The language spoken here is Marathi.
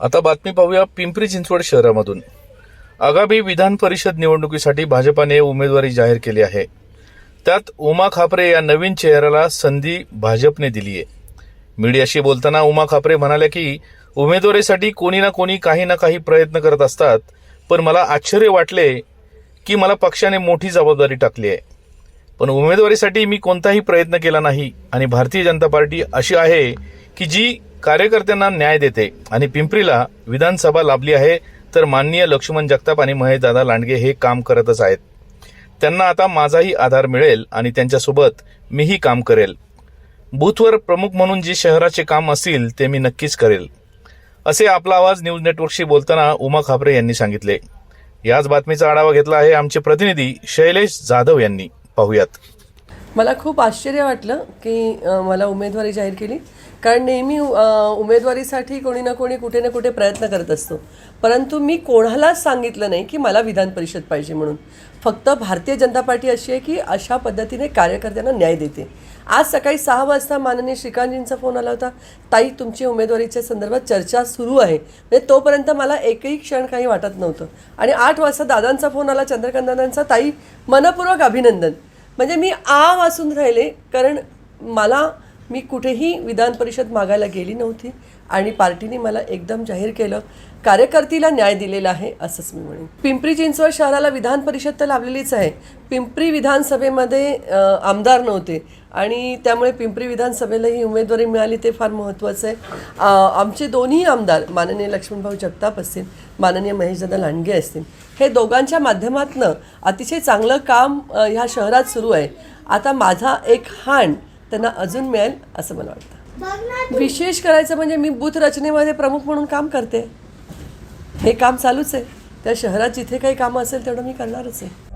आता बातमी पाहूया पिंपरी चिंचवड शहरामधून. आगामी विधान परिषद निवडणुकीसाठी भाजपाने उमेदवारी जाहीर केली आहे. त्यात उमा खापरे या नवीन चेहऱ्याला संधी भाजपने दिली आहे. मीडियाशी बोलताना उमा खापरे म्हणाल्या की उमेदवारीसाठी कोणी ना कोणी काही ना काही प्रयत्न करत असतात पण मला आश्चर्य वाटले की मला पक्षाने मोठी जबाबदारी टाकली आहे. पण उमेदवारीसाठी मी कोणताही प्रयत्न केला नाही. आणि भारतीय जनता पार्टी अशी आहे की जी कार्यकर्त्यांना न्याय देते आणि पिंपरीला विधानसभा लाभली आहे तर माननीय लक्ष्मण जगताप आणि महेशदादा लांडगे हे काम करतच आहेत. त्यांना आता माझाही आधार मिळेल आणि त्यांच्यासोबत मीही काम करेल. बूथवर प्रमुख म्हणून जे शहराचे काम असतील ते मी नक्कीच करेल. असे आपला आवाज न्यूज नेटवर्कशी बोलताना उमा खापरे यांनी सांगितले. याच बातमीचा आढावा घेतला आहे आमचे प्रतिनिधी शैलेश जाधव यांनी. पाहूयात. मला खूप आश्चर्य वाटलं की मला उमेदवारी जाहीर केली. कारण नेहमी उमेदवारीसाठी कोणी ना कोणी कुठे ना कुठे प्रयत्न करत असतो. परंतु मी कोणालाच सांगितलं नाही की मला विधान परिषद पाहिजे म्हणून. फक्त भारतीय जनता पार्टी अशी आहे की अशा पद्धतीने कार्यकर्त्यांना न्याय देते. आज सकाळी सहा वाजता माननीय श्रीकांतजींचा फोन आला होता. ताई तुमची उमेदवारीच्या संदर्भात चर्चा सुरू आहे. म्हणजे तोपर्यंत मला एकही क्षण काही वाटत नव्हतं. आणि आठ वाजता दादांचा फोन आला चंद्रकांत दादांचा ताई मनपूर्वक अभिनंदन. म्हणजे मी आ वाचून राहिले कारण मला मी कुठेही विधान परिषद मागायला गेली नव्हती आणि पार्टीने मला एकदम जाहीर केलं कार्यकर्तीला न्याय दिलेला आहे असंच मी म्हणेन. पिंपरी चिंचवड शहराला विधान परिषद तर लाभलेलीच आहे. पिंपरी विधानसभेमध्ये आमदार नव्हते आणि त्यामुळे पिंपरी विधानसभेला ही उमेदवारी मिळाली ते फार महत्त्वाचं आहे. आमचे दोन्ही आमदार माननीय लक्ष्मणभाऊ जगताप असतील माननीय महेशदादा लांडगे असतील हे दोघांच्या माध्यमातनं अतिशय चांगलं काम ह्या शहरात सुरू आहे. आता माझा एक हाण त्यांना अजून मिळेल असं मला वाटतं. विशेष करायचं म्हणजे मी बूथ रचनेमध्ये प्रमुख म्हणून काम करते. हे काम चालूच आहे. त्या शहरात जिथे काही कामं असेल तेवढं मी करणारच आहे.